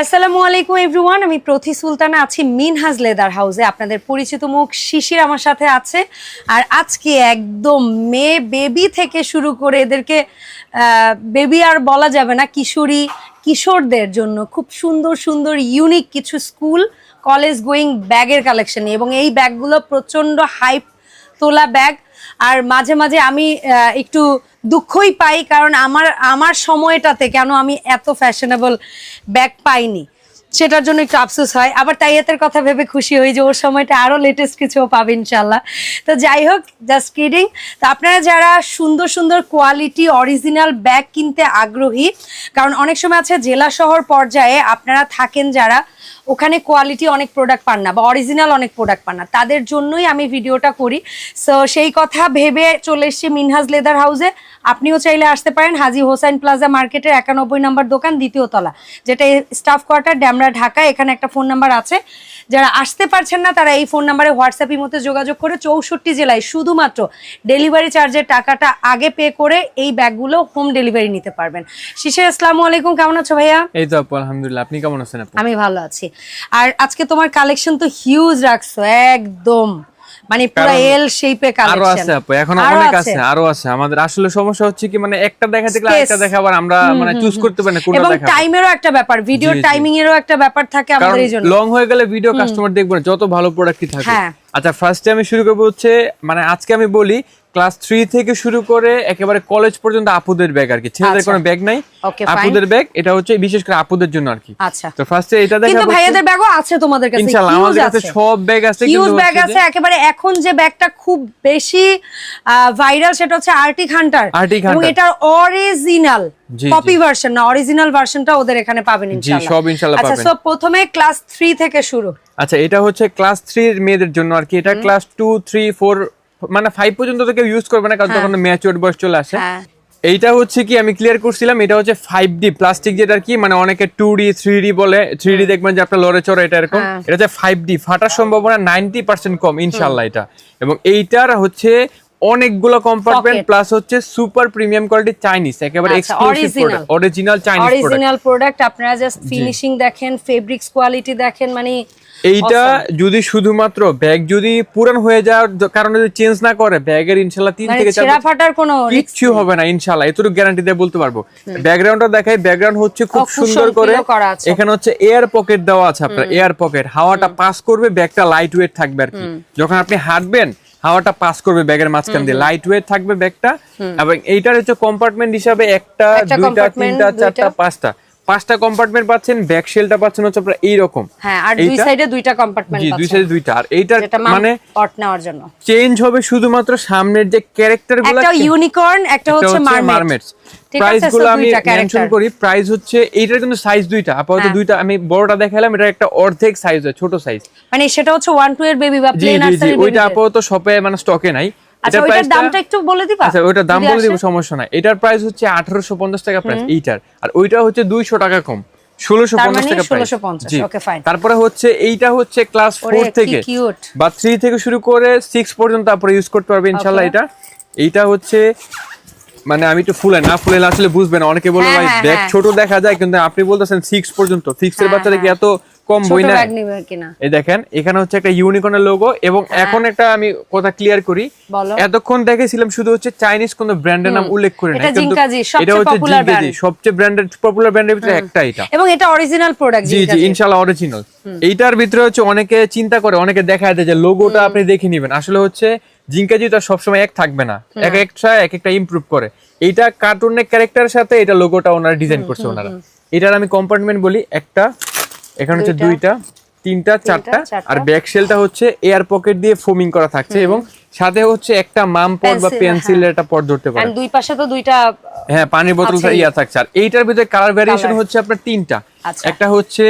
আসসালামু আলাইকুম এভরিওয়ান আমি প্রতি সুলতানা, আছি মিনহাজ লেদার হাউসে। আপনাদের পরিচিত মুখ শিশির আমার সাথে আছে। আর আজকে একদম মেয়ে বেবি থেকে শুরু করে এদেরকে বেবি আর বলা যাবে না, কিশোরী, কিশোরদের জন্য খুব সুন্দর সুন্দর ইউনিক কিছু স্কুল কলেজ গোয়িং ব্যাগের কালেকশন এবং এই ব্যাগগুলো প্রচণ্ড হাইপ তোলা ব্যাগ আর মাঝে মাঝে আমি একটু দুঃখই পাই কারণ আমার আমার সময়টাতে কেন আমি এত ফ্যাশনেবল ব্যাগ পাইনি। সেটার জন্য একটু আফসোস হয়। আবার তাইয়াতের কথা ভেবে খুশি হই যে ওর সময়টা আরও লেটেস্ট কিছু পাবে ইনশাল্লাহ তো যাই হোক জাস্ট কিডিং তো আপনারা যারা সুন্দর সুন্দর কোয়ালিটি অরিজিনাল ব্যাগ কিনতে আগ্রহী, কারণ অনেক সময় আছে জেলা শহর পর্যায়ে আপনারা থাকেন যারা ওখানে কোয়ালিটি অনেক প্রোডাক্ট পান না বা অরিজিনাল অনেক প্রোডাক্ট পান না। তাদের জন্যই আমি ভিডিওটা করি। সো সেই কথা ভেবে চলে এসেছি মিনহাজ লেদার হাউসে আপনিও চাইলে আসতে পারেন হাজি হোসাইন প্লাজা মার্কেটের একানব্বই নম্বর দোকান দ্বিতীয় তলা। যেটা স্টাফ কোয়ার্টার ড্যামরা ঢাকা এখানে একটা ফোন নাম্বার আছে। যারা আসতে পারছেন না তারা এই ফোন নাম্বারে হোয়াটসঅ্যাপের মধ্যে যোগাযোগ করে চৌষট্টি জেলায় শুধুমাত্র ডেলিভারি চার্জের টাকাটা আগে পে করে এই ব্যাগগুলো হোম ডেলিভারি নিতে পারবেন। শিশির আসসালামু আলাইকুম কেমন আছো ভাইয়া? এই তো আপু আলহামদুলিল্লাহ। আপনি কেমন আছেন আপু? আমি ভালো আছি। আর আজকে তোমার কালেকশন তো হিউজ রাখছো একদম। মানে পুরো এল শেপে আরও আছে আপু এখন অনেক আছে। আরও আছে। আমাদের আসলে সমস্যা হচ্ছে কি মানে একটা দেখা দেখলে. আরেকটা দেখাবার আমরা মানে চুজ করতে পারি না কোনটা এবং টাইমেরও একটা ব্যাপার ভিডিও। টাইমিং এরও একটা ব্যাপার থাকে আমাদের এই জন্য। লং হয়ে গেলে ভিডিও কাস্টমার দেখবে না যত ভালো প্রোডাক্টই থাকে হ্যাঁ। আচ্ছা ফার্স্টে আমি শুরু করব হচ্ছে মানে আজকে আমি বলি ক্লাস থ্রি থেকে শুরু করে একেবারে কলেজ পর্যন্ত আপুদের ব্যাগ আর কি। ছেলেদের আচ্ছা। কোনো ব্যাগ নাই। আপুদের ব্যাগ এটা হচ্ছে বিশেষ করে আপুদের জন্য আর কি। আচ্ছা। তো ফার্স্টে এটা কিন্তু ভাইয়াদের ব্যাগও আছে তোমাদের কাছে। ইনশাআল্লাহ আমাদের কাছে সব ব্যাগ আছে কিন্তু ব্যাগ আছে। একেবারে এখন যে ব্যাগটা খুব বেশি ভাইরাল সেটা হচ্ছে হান্টার Arctic এবং। এটা অরিজিনাল কপি ভার্সন না অরিজিনাল ভার্সনটা ওদের এখানে পাবেন ইনশাআল্লাহ। সব ইনশাআল্লাহ আচ্ছা পাবেন। সো প্রথমে ক্লাস 3 থেকে শুরু। আচ্ছা এটা হচ্ছে ক্লাস থ্রি মেয়েদের জন্য আর কি। এটা ক্লাস টু থ্রি ফোর মানে ফাইভ পর্যন্ত তো কেউ ইউজ করবে না কারণ তখন ম্যাচিওর বয়স চলে আসে। হ্যাঁ। এইটা হচ্ছে কি আমি ক্লিয়ার করছিলাম এটা হচ্ছে ফাইভ ডি প্লাস্টিক যেটা কি মানে অনেকে টু ডি থ্রি ডি বলে থ্রি ডি দেখবেন যে আপনার লরে চড়ে এটা এরকম। হ্যাঁ। এটা হচ্ছে ফাইভ ডি ফাটার সম্ভাবনা নাইনটি পার্সেন্ট কম ইনশাল্লাহ এটা। এবং এইটার হচ্ছে অনেকগুলো কম্পার্টমেন্ট প্লাস হচ্ছে সুপার প্রিমিয়াম কোয়ালিটি চাইনিজ একেবারে exclusive product original Chinese product original product আপনারা জাস্ট ফিনিশিং দেখেন ফেব্রিক্স কোয়ালিটি দেখেন মানে এইটা যদি শুধুমাত্র ব্যাগ যদি পুরান হয়ে যাওয়ার কারণে যদি চেঞ্জ না করে ব্যাগের ইনশাল্লাহ তিন মানে থেকে চার ফাটার কোনো কিচ্ছু হবে না ইনশাল্লাহ এতটুকু গ্যারান্টি দিয়ে বলতে পারব। ব্যাকগ্রাউন্ডটা দেখাই ব্যাকগ্রাউন্ড হচ্ছে খুব সুন্দর করে। এখানে হচ্ছে এয়ার পকেট দেওয়া আছে আপনার এয়ার পকেট হাওয়াটা পাস করবে ব্যাগটা লাইট ওয়েট থাকবে আর কি। যখন আপনি হাঁটবেন হাওয়াটা পাস করবে ব্যাগের মাঝখান দিয়ে। লাইট ওয়েট থাকবে ব্যাগটা। এবং এইটার হচ্ছে কম্পার্টমেন্ট হিসাবে একটা একটা দুইটা তিনটা চারটা পাঁচটা। পাঁচটা কম্পার্টমেন্ট পাচ্ছেন ব্যাক শেলটা পাচ্ছেন হচ্ছে আপনার এইরকম। হ্যাঁ আর দুই সাইডে দুইটা কম্পার্টমেন্ট জি দুই সাইডে দুইটা। আর এইটার মানে পট নেওয়ার জন্য। চেঞ্জ হবে শুধুমাত্র সামনের যে ক্যারেক্টারগুলো একটা ইউনিকর্ন একটা হচ্ছে মারমেড মারমেটস ঠিকগুলো আমি মেনশন করি প্রাইস হচ্ছে এইটার কিন্তু সাইজ দুইটা। আপাতত হ্যাঁ। দুইটা আমি বড়টা দেখালাম এটা একটা অর্ধেক সাইজ হয় ছোট সাইজ মানে সেটা হচ্ছে 1 2 এর বেবি বা প্লেন জি ওইটা আপাতত শপে মানে স্টকে নাই। আচ্ছা ওইটার দামটা একটু বলে দিবা? আচ্ছা ওইটার দাম বলে দিব সমস্যা নাই। এটার প্রাইস হচ্ছে আঠারোশো পঞ্চাশ টাকা প্রাইস এইটার। আর ওইটা হচ্ছে দুইশো টাকা কম। ষোলোশো তার পঞ্চাশ মানে টাকা প্রাইস 1650, জি। তারপরে হচ্ছে এইটা হচ্ছে ক্লাস থেকে। বা থ্রি থেকে শুরু করে সিক্স পর্যন্ত ইউজ করতে পারবেন ইনশাল্লাহ এটা। এইটা হচ্ছে মানে আমি একটু ফুলে না ফুলে আসলে বুঝবেন। অনেকে বলে হ্যাঁ, ভাই হ্যাঁ, ব্যাগ হ্যাঁ। ছোট দেখা যায় কিন্তু আপনি বলতেছেন সিক্স পর্যন্ত। সিক্স এর বাচ্চারা কি। এত কম বই না এই দেখেন এখানে হচ্ছে একটা ইউনিকর্নের লোগো এবং এখন একটা আমি কথা ক্লিয়ার করি। হ্যাঁ। এতক্ষণ দেখেছিলাম শুধু হচ্ছে চাইনিজ কোন ব্র্যান্ডের নাম উল্লেখ করে না এটা কিন্তু এটা হচ্ছে জিঙ্কাজি সবচেয়ে ব্র্যান্ডেড পপুলার ব্র্যান্ডের ভিতরে একটা এটা। এবং এটা অরিজিনাল প্রোডাক্ট জি জি ইনশাআল্লাহ অরিজিনাল এইটার ভিতরে হচ্ছে অনেকে চিন্তা করে অনেকে দেখা যায় যে লোগোটা আপনি দেখে নেবেন। আসলে হচ্ছে জিঙ্কাজি তো সবসময় এক থাকবে না। এক একটা এক একটা ইমপ্রুভ করে। এইটা কার্টুনের ক্যারেক্টারের সাথে এটা লোগোটা ওনারা ডিজাইন করছে ওনারা। এটার আমি কম্পার্টমেন্ট বলি। একটা এখানে হচ্ছে দুইটা। তিনটা চারটা। আর ব্যাক শেলটা হচ্ছে এয়ার পকেট দিয়ে ফোমিং করা থাকছে এবং সাথে হচ্ছে একটা মাম পট বা পেন্সিলের একটা পট ধরতে পারে। দুই পাশে তো দুইটা হ্যাঁ পানির বোতল আছেই। ইয়া থাকছে। আর এইটার ভিতরে কালার ভ্যারিয়েশন হচ্ছে আপনার তিনটা। আচ্ছা। একটা হচ্ছে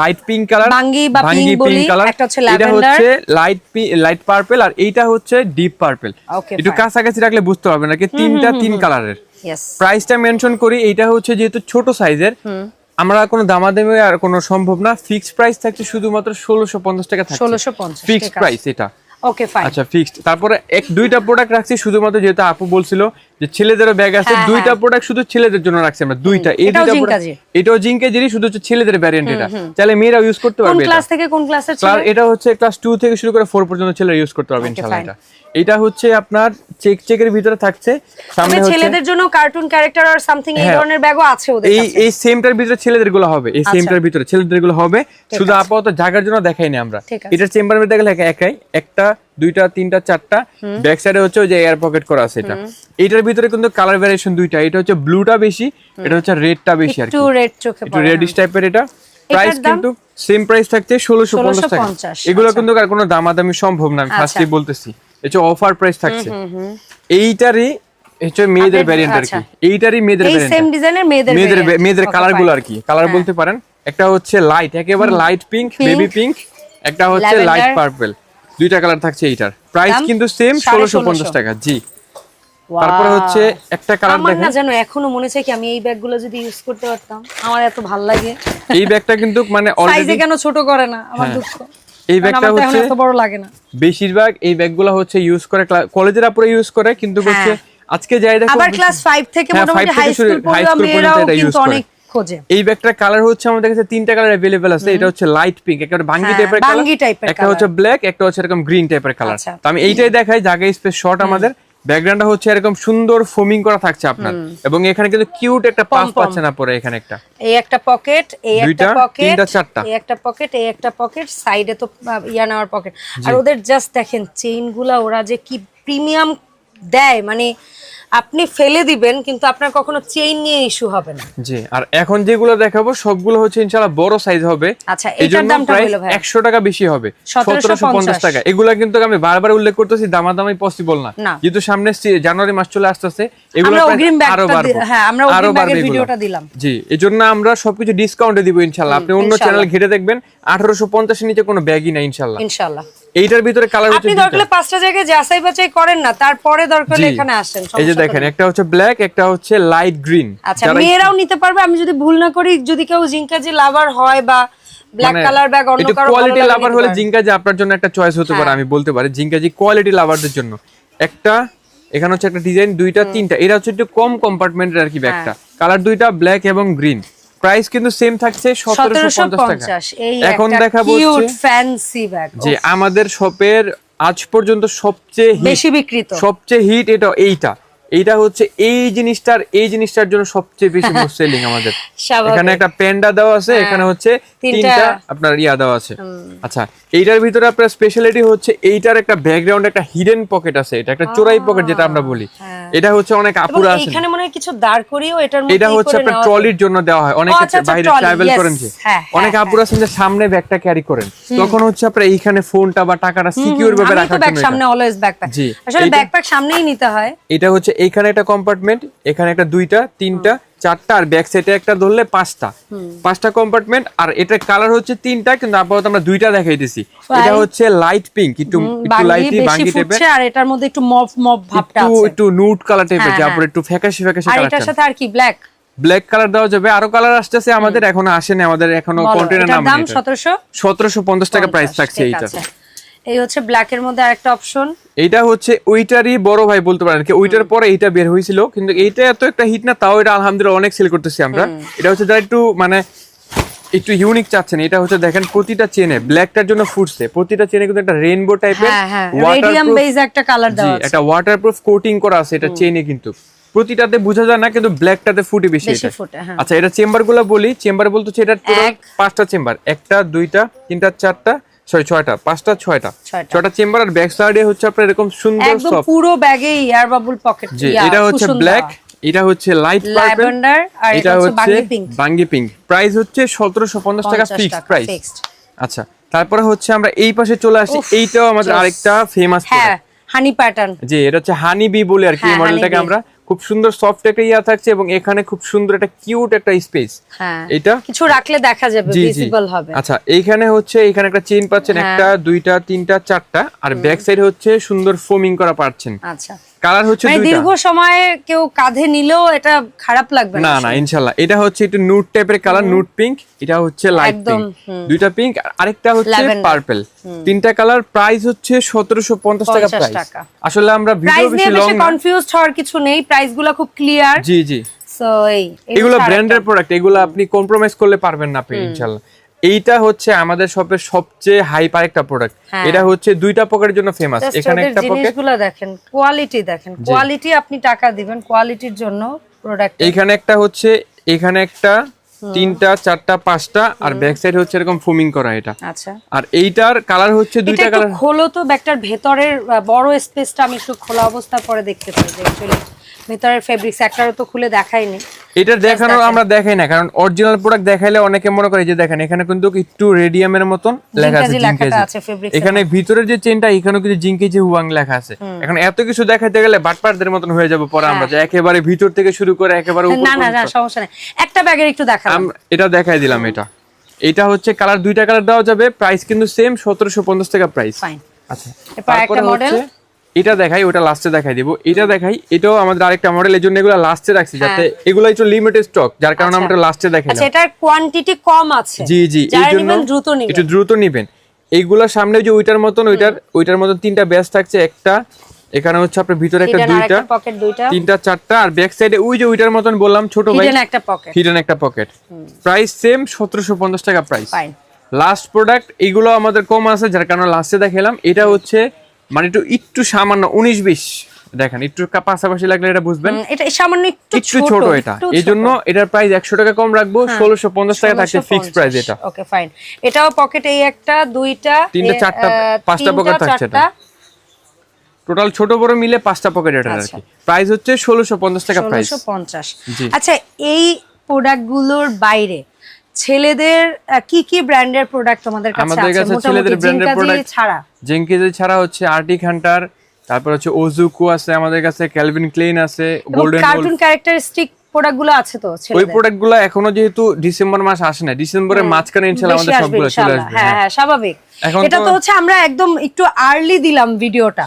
লাইট পিঙ্ক কালার বাঙ্গি বা pink বলি, একটা হচ্ছে এটা হচ্ছে লাইট লাইট পার্পল আর এইটা হচ্ছে ডিপ পার্পল একটু. কাছাকাছি রাখলে বুঝতে পারবেন আর কি তিনটা তিন কালারের প্রাইসটা মেনশন করি এইটা হচ্ছে যেহেতু ছোট সাইজের আমরা কোনো দামাদামি আর কোনো সম্ভব না। ফিক্সড প্রাইস থাকছে শুধুমাত্র ষোলোশো পঞ্চাশ টাকা থাকছে। 1650 ফিক্সড ঠিক প্রাইস এটা। ওকে ফাইন আচ্ছা ফিক্সড তারপরে এক দুইটা প্রোডাক্ট রাখছি শুধুমাত্র যেটা আপু বলছিল যে ছেলেদেরও ব্যাগ আছে হ্যাঁ, দুইটা প্রোডাক্ট শুধু ছেলেদের জন্য রাখছি আমরা দুইটা। এই দুইটা এটাও জিঙ্কাজিরই শুধু হচ্ছে ছেলেদের ভ্যারিয়েন্ট এটা। চাইলে মেয়েরাও ইউজ করতে পারবে এটা। ক্লাস থেকে কোন ক্লাসের ছিল? ক্লাস এটা হচ্ছে ক্লাস টু থেকে শুরু করে ফোর পর্যন্ত ছেলেরা ইউজ করতে পারবে ইনশাআল্লাহ এটা। এটা হচ্ছে আপনার চেক চেকের ভিতরে থাকছে। সামনে হচ্ছে ছেলেদের জন্য কার্টুন ক্যারেক্টার আর সামথিং এই হ্যাঁ। ধরনের ব্যাগও আছে ওদের এই এই সেমটার ভিতরে ছেলেদেরগুলো হবে। এই আচ্ছা। সেমটার ভিতরে ছেলেদেরগুলো হবে শুধু আপাতত জায়গার জন্য দেখাইনি আমরা। এটার চেম্বার মধ্যে গেলে একাই। একটা দুইটা তিনটা চারটা। ব্যাক সাইডে হচ্ছে ওই যে এয়ার পকেট করা আছে এটা। এটার ভিতরে কিন্তু কালার ভ্যারিয়েশন দুইটা। এটা হচ্ছে ব্লুটা বেশি এটা হচ্ছে রেডটা বেশি আর কি। একটু রেড চোখে একটু রেডিশ টাইপের এটা। প্রাইস কিন্তু সেম প্রাইস থাকছে ষোলোশো পঞ্চাশ টাকা। এগুলো আচ্ছা। কিন্তু আর কোনো দামাদামি সম্ভব না আমি আচ্ছা। বলতেছি। এটা অফার প্রাইস থাকছে। এইটারই হচ্ছে মেয়েদের আপনার- ভ্যারিয়েন্ট আর কি। আচ্ছা। এইটারই মেয়েদের ভ্যারিয়েন্ট সেম ডিজাইনের মেয়েদের। কালারগুলো আর কি। কালার বলতে পারেন একটা হচ্ছে লাইট একেবারে লাইট পিঙ্ক বেবি পিঙ্ক একটা হচ্ছে লাইট পার্পল দুইটা কালার থাকছে এইটার। প্রাইস কিন্তু সেম ষোলোশো পঞ্চাশ। টাকা জি। তারপরে হচ্ছে একটা কালার দেখেন আমার না জানো এখনও মনে চাই কি আমি এই ব্যাগগুলো যদি ইউজ করতে পারতাম আমার এত ভালো লাগে। এই ব্যাগটা কিন্তু মানে সাইজে অলরেডি কেন ছোট করে না? আমার হ্যাঁ। দুঃখ। এই ব্যাগটা হচ্ছে এত বড় লাগে না। বেশিরভাগ এই ব্যাগগুলো হচ্ছে ইউজ করে কলেজের আপুরে ইউজ করে কিন্তু হচ্ছে আজকে যাই দেখো আবার ক্লাস 5 থেকে হ্যাঁ, মোটামুটি হাই স্কুল পড়ুয়া পর্যন্ত মেয়েরাও এটা use কিন্তু অনেক খোঁজে এই ব্যাগটার কালার হচ্ছে আমাদের কাছে তিনটা কালার अवेलेबल আছে এটা হচ্ছে লাইট পিঙ্ক একটা ভাঙ্গি হ্যাঁ, টাইপের কালার বাঙ্গি type এর একটা হচ্ছে ব্ল্যাক একটা হচ্ছে এরকম গ্রিন টাইপের কালার আচ্ছা। তো আমি এইটাই দেখাই জায়গা স্পেস শর্ট আমাদের ব্যাকগ্রাউন্ডটা হচ্ছে এরকম সুন্দর ফোমিং করা থাকছে আপনার এবং এখানে কিন্তু কিউট একটা পাস পম। পাচ্ছেন পরে এখানে একটা এই একটা পকেট এই একটা দুইটা, পকেট তিনটা, চারটা। এই একটা পকেট এই একটা পকেট সাইডে তো আহ, ইয়া নেওয়ার পকেট আর ওদের জাস্ট দেখেন চেইন গুলা ওরা যে কি প্রিমিয়াম দেয় মানে আপনি ফেলে দিবেন কিন্তু আপনার কখনো চেইন নিয়ে ইস্যু হবে না জি আর এখন যেগুলো দেখাবো সবগুলো হচ্ছে ইনশাআল্লাহ বড় সাইজ হবে আচ্ছা, এটার দামটা বলো ভাই। একশো টাকা বেশি হবে 1750 টাকা এগুলা কিন্তু আমি বারবার উল্লেখ করতেছি দামাদামি পসিবল না। যেহেতু সামনে জানুয়ারি মাস চলে আসতেছে এগুলো আরও বাড়বে হ্যাঁ, আমরা অগ্রিম আরও ব্যাগের। ভিডিওটা দিলাম। জি এই জন্য আমরা সবকিছু ডিসকাউন্টে দিব ইনশাল্লাহ আপনি অন্য চ্যানেল ঘেটে দেখবেন আঠারোশো পঞ্চাশের নিচে কোনো ব্যাগই না ইনশাল্লাহ। ইনশাআল্লাহ এইটার ভিতরে কালার আপনি দরকার পাঁচটা জায়গায় যাচাই বাছাই করেন না তারপরে দরকার এখানে আসেন এই যে দেখেন একটা হচ্ছে ব্ল্যাক একটা হচ্ছে লাইট গ্রিন আচ্ছা মেয়েরাও নিতে পারবে আমি যদি ভুল না করি যদি কেউ জিঙ্কাজি লাভার হয় বা ব্ল্যাক কালার ব্যাগ অন্য কারও কোয়ালিটি লাভার হলে জিঙ্কা যে আপনার জন্য একটা চয়েস হতে পারে আমি বলতে পারি জিঙ্কা কোয়ালিটি লাভারদের জন্য। একটা এখানে হচ্ছে একটা ডিজাইন দুইটা তিনটা এটা হচ্ছে একটু কম কম্পার্টমেন্টের আর কি হ্যাঁ। ব্যাগটা কালার দুইটা ব্ল্যাক এবং গ্রিন প্রাইস কিন্তু সেম থাকছে সতেরোশো সতেরোশো পঞ্চাশ টাকা এখন দেখাবো কিউট ফ্যান্সি ব্যাগ যে আমাদের শপের আজ পর্যন্ত সবচেয়ে বেশি বিক্রিত। সবচেয়ে হিট এটা এইটা। এইটা হচ্ছে এই জিনিসটার এই জিনিসটার জন্য সবচেয়ে বেশি মোস্ট সেলিং আমাদের। এখানে একটা প্যান্ডা দেওয়া আছে এখানে হচ্ছে তিনটা- আপনার ইয়া দেওয়া আছে। আচ্ছা এইটার ভিতরে আপনার স্পেশালিটি হচ্ছে এইটার একটা ব্যাকগ্রাউন্ড একটা হিডেন পকেট আছে এটা একটা চোরাই পকেট যেটা আমরা বলি। এটা হচ্ছে অনেক আপুরা আছে এইখানে মনে হয় কিছু দাঁড় করিয়েও এটার মধ্যে এটা হচ্ছে আপনার ট্রলির জন্য দেওয়া হয় অনেকে আচ্ছা, আচ্ছা, বাইরে ট্রাভেল করেন যে। হ্যাঁ, হ্যাঁ, অনেক আপুরা আছেন যে সামনে ব্যাগটা ক্যারি করেন তখন হচ্ছে আপনার এইখানে ফোনটা বা টাকাটা সিকিউর ভাবে রাখার ব্যাগ জন্য সামনে অলওয়েজ ব্যাকপ্যাক জি, আসলে ব্যাকপ্যাক সামনেই নিতে হয়। এটা হচ্ছে এইখানে একটা কম্পার্টমেন্ট এখানে একটা দুইটা তিনটা চারটা আর ব্যাক সাইডে একটা ধরলে পাঁচটা। পাঁচটা কম্পার্টমেন্ট আর এটার কালার হচ্ছে তিনটা কিন্তু আপাতত আমরা দুইটা দেখাইতেছি এটা হচ্ছে লাইট পিঙ্ক একটু একটু বাঙ্গি বাঙ্গি টাইপের আর এটার মধ্যে একটু মফ মফ ভাবটা আছে। একটু নুট কালার টাইপের হ্যাঁ, যে হ্যাঁ। আপনার একটু ফ্যাকাশি ফ্যাকাশি আর এটার সাথে আর কি ব্ল্যাক ব্ল্যাক কালার দেওয়া যাবে। আরও কালার আসতেছে আমাদের এখনও আসেনি আমাদের এখনও কন্টেনার নাম দাম সতেরোশো? সতেরোশো পঞ্চাশ টাকা প্রাইস থাকছে এইটা। এই হচ্ছে ব্ল্যাক এর মধ্যে আরেকটা অপশন এইটা হচ্ছে ওইটারই বড় ভাই বলতে পারেন। কি ওইটার পরে এইটা বের হয়েছিল কিন্তু এইটা এত একটা হিট না তাও এটা আলহামদুলিল্লাহ অনেক সেল করতেছি আমরা। এটা হচ্ছে যারা একটু মানে একটু ইউনিক চাচ্ছেন এটা হচ্ছে দেখেন প্রতিটা চেনে ব্ল্যাকটার জন্য ফুটছে। প্রতিটা চেনে কিন্তু একটা রেইনবো টাইপের রেডিয়াম বেজ একটা কালার দেওয়া আছে। একটা ওয়াটারপ্রুফ কোটিং করা আছে এটা চেনে কিন্তু। প্রতিটাতে বোঝা যায় না কিন্তু ব্ল্যাকটাতে ফুটে বেশি এটা হ্যাঁ। আচ্ছা এটা চেম্বারগুলো বলি চেম্বার বলতে হচ্ছে এটা পাঁচটা চেম্বার একটা দুইটা তিনটা চারটা সরি ছয়টা। পাঁচটা ছয়টা। ছয়টা। চেম্বার আর ব্যাক সাইডে হচ্ছে আপনার এরকম সুন্দর একদম সফট পুরো ব্যাগে এয়ার বাবুল পকেট জি এটা হচ্ছে ব্ল্যাক এটা হচ্ছে লাইট পার্পল ল্যাভেন্ডার আর এটা হচ্ছে বাঙ্গি পিঙ্ক প্রাইস হচ্ছে সতেরোশো পঞ্চাশ টাকা ফিক্সড প্রাইস আচ্ছা তারপরে হচ্ছে আমরা এই পাশে চলে আসি। এইটাও আমাদের আরেকটা ফেমাস হ্যাঁ হানি প্যাটার্ন জি এটা হচ্ছে হানি বি বলে আর কি হ্যাঁ, মডেলটাকে আমরা খুব সুন্দর সফট একটা ইয়া থাকছে এবং এখানে খুব সুন্দর একটা কিউট একটা স্পেস হ্যাঁ। এটা? কিছু রাখলে দেখা যাবে ভিজিবল হবে। আচ্ছা এইখানে হচ্ছে এখানে একটা চেইন পাচ্ছেন হ্যাঁ। একটা দুইটা তিনটা চারটা। আর ব্যাক সাইড হচ্ছে সুন্দর ফোমিং করা পাচ্ছেন। আচ্ছা। কালার হচ্ছে মানে দুইটা। দীর্ঘ সময়ে কেউ কাঁধে নিলেও এটা খারাপ লাগবে না না এটা হচ্ছে একটু টাইপের কালার পিঙ্ক এটা হচ্ছে লাইট পিঙ্ক দুইটা পিঙ্ক আরেকটা হচ্ছে। পার্পল তিনটা কালার প্রাইস হচ্ছে সতেরোশো পঞ্চাশ টাকা প্রাইস আসলে আমরা ভিডিও বেশি লং কনফিউজড হওয়ার কিছু নেই প্রাইসগুলো খুব ক্লিয়ার জি জি। সো এই এই এগুলো ব্র্যান্ডের প্রোডাক্ট এগুলো আপনি কম্প্রোমাইজ করলে পারবেন না আপনি ইনশাল্লাহ। এইটা হচ্ছে আমাদের শপের সবচেয়ে হাই পার একটা প্রোডাক্ট। এটা হচ্ছে দুইটা পকেটের জন্য ফেমাস এখানে একটা পকেট দেখেন কোয়ালিটি দেখেন। কোয়ালিটি আপনি টাকা দিবেন কোয়ালিটির জন্য প্রোডাক্ট এইখানে একটা হচ্ছে এখানে একটা তিনটা চারটা পাঁচটা আর ব্যাক সাইড হচ্ছে এরকম ফুমিং করা এটা। আচ্ছা। আর এইটার কালার হচ্ছে দুইটা কালার খোলো তো ব্যাগটার ভেতরের বড় স্পেসটা আমি একটু খোলা অবস্থা পরে দেখতে পাই যে ভেতরের ফেব্রিক্স একটারও তো খুলে দেখাইনি এটা দেখানো আমরা দেখাই না কারণ অরিজিনাল প্রোডাক্ট দেখাইলে অনেকে মনে করে যে দেখেন এখানে কিন্তু একটু রেডিয়ামের মতন লেখা আছে জিঙ্কাজি এখানে ভিতরের যে চেনটা এখানেও কিন্তু জিঙ্কেজি হুয়াং লেখা আছে। এখন এত কিছু দেখাইতে গেলে বাটপারদের মতন হয়ে যাবে পরে আমরা যে একেবারে ভিতর থেকে শুরু করে একেবারে উপর হ্যাঁ। না না না সমস্যা নেই। একটা ব্যাগের একটু দেখালাম এটা দেখাই দিলাম এটা। এটা হচ্ছে কালার দুইটা কালার দেওয়া যাবে প্রাইস কিন্তু সেম সতেরোশো পঞ্চাশ টাকা প্রাইস ফাইন আচ্ছা। একটা মডেল এটা দেখাই ওটা লাস্টে দেখাই দিব। এটা দেখাই এটাও আমাদের আরেকটা মডেল এর জন্য এগুলো লাস্টে রাখছি যাতে এগুলো একটু লিমিটেড স্টক যার কারণে আমরা লাস্টে দেখাইলাম আচ্ছা এটার কোয়ান্টিটি কম আছে। জি জি এই জন্য দ্রুত নিবেন। একটু দ্রুত নিবেন। এইগুলোর সামনে যে ওইটার মতন ওইটার ওইটার মতন তিনটা ব্যাস থাকছে একটা এখানে হচ্ছে আপনার ভিতরে একটা দুইটা পকেট দুইটা। তিনটা চারটা আর ব্যাক সাইডে ওই যে ওইটার মতন বললাম ছোট ভাই হিডেন একটা পকেট হিডেন একটা পকেট প্রাইস সেম সতেরোশো পঞ্চাশ টাকা প্রাইস ফাইন লাস্ট প্রোডাক্ট এগুলো আমাদের কম আছে যার কারণে লাস্টে দেখালাম। এটা হচ্ছে মানে একটু একটু সামান্য উনিশ বিশ দেখেন একটু পাশাপাশি লাগলে এটা বুঝবেন। এটা সামান্য একটু ছোট এটা। এই জন্য এটার প্রাইস একশো টাকা কম রাখব ষোলোশো পঞ্চাশ টাকা থাকছে ফিক্স প্রাইস এটা। ওকে ফাইন এটাও পকেট এই একটা দুইটা তিনটা, চারটা, পাঁচটা পকেট থাকছে এটা। টোটাল ছোট বড় মিলে পাঁচটা পকেট এটা আর কি। প্রাইস হচ্ছে ষোলোশো পঞ্চাশ টাকা প্রাইস 1650 জি। আচ্ছা এই প্রোডাক্টগুলোর বাইরে ছেলেদের কি কি ব্র্যান্ডের প্রোডাক্ট তোমাদের কাছে আমাদের কাছে ছেলেদের জিঙ্কাজি product- ছাড়া? জেঙ্কিজে ছাড়া হচ্ছে হান্টার তারপর হচ্ছে ওজুকু আছে আমাদের কাছে ক্যালভিন ক্লেন আছে গোল্ডেন কার্টুন ক্যারেক্টারিস্টিক প্রোডাক্টগুলো আছে তো ওই ছেলেদের? প্রোডাক্টগুলো এখনও যেহেতু ডিসেম্বর মাস আসে না ডিসেম্বরের মাঝখানে ইনশাল্লাহ আমাদের সবগুলো চলে আসবে হ্যাঁ। হ্যাঁ। হ্যাঁ স্বাভাবিক। এটা তো হচ্ছে আমরা একদম একটু আর্লি দিলাম ভিডিওটা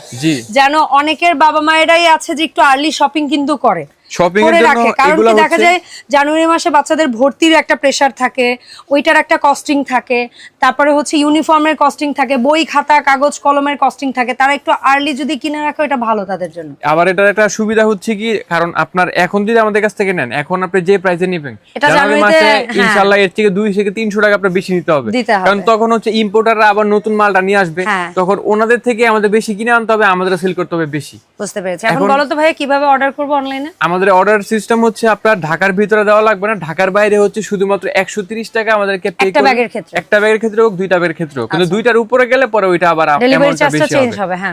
যেন অনেকের বাবা মায়েরাই আছে যে একটু আর্লি শপিং কিন্তু করে। শপিং এর জন্য কারণ এগুলো কি দেখা যায় জানুয়ারি মাসে বাচ্চাদের ভর্তির একটা প্রেসার থাকে ওইটার একটা কস্টিং থাকে তারপরে হচ্ছে ইউনিফর্মের কস্টিং থাকে বই খাতা কাগজ কলমের কস্টিং থাকে তারা একটু আর্লি যদি কিনে রাখে এটা ভালো তাদের জন্য আবার এটার একটা সুবিধা হচ্ছে কি কারণ আপনার এখন যদি আমাদের কাছ থেকে নেন এখন আপনি যে প্রাইসে নেবেন জানুয়ারি মাসে হ্যাঁ। ইনশাল্লাহ এর থেকে দুই থেকে তিনশো টাকা আপনার বেশি নিতে হবে। কারণ তখন হচ্ছে ইম্পোর্টাররা আবার নতুন মালটা নিয়ে আসবে হ্যাঁ। তখন ওনাদের থেকে আমাদের বেশি কিনে আনতে হবে আমাদের সেল করতে হবে বেশি বুঝতে পেরেছি এখন বলো তো ভাইয়া কীভাবে অর্ডার করব অনলাইনে আমাদের অর্ডার সিস্টেম হচ্ছে আপনার ঢাকার ভিতরে দেওয়া লাগবে না ঢাকার বাইরে হচ্ছে শুধুমাত্র একশো তিরিশ টাকা আমাদেরকে একটা ব্যাগের ক্ষেত্রে? আচ্ছা। একটা ব্যাগের ক্ষেত্রে হোক দুইটা ব্যাগের ক্ষেত্রে হোক কিন্তু দুইটার উপরে গেলে পরে ওইটা আবার হবে।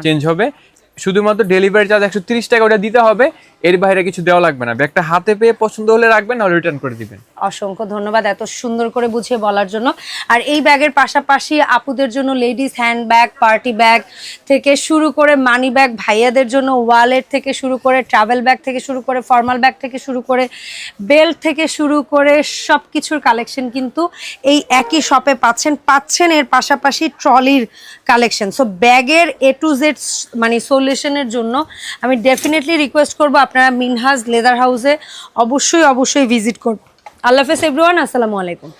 চেঞ্জ হবে শুধুমাত্র ডেলিভারি চার্জ একশো তিরিশ টাকা ওটা দিতে হবে, এর বাইরে কিছু দেওয়া লাগবে না। ব্যাগটা হাতে পেয়ে পছন্দ হলে রাখবেন না রিটার্ন করে দিবেন। অসংখ্য ধন্যবাদ এত সুন্দর করে বুঝিয়ে বলার জন্য। আর এই ব্যাগের পাশাপাশি আপুদের জন্য ladies hand bag party bag থেকে শুরু করে মানি ব্যাগ ভাইয়াদের জন্য ওয়ালেট থেকে শুরু করে ট্রাভেল ব্যাগ থেকে শুরু করে ফর্মাল ব্যাগ থেকে শুরু করে বেল্ট থেকে শুরু করে সব কিছুর কালেকশন কিন্তু এই একই শপে পাচ্ছেন। পাচ্ছেন এর পাশাপাশি ট্রলির কালেকশন সো ব্যাগের এ টু জেড মানে সলিউশনের জন্য আমি ডেফিনেটলি রিকোয়েস্ট করব আপনারা মিনহাজ লেদার হাউসে অবশ্যই অবশ্যই ভিজিট করুন। আল্লাহ হাফেজ এভরিওয়ান আসসালামু আলাইকুম।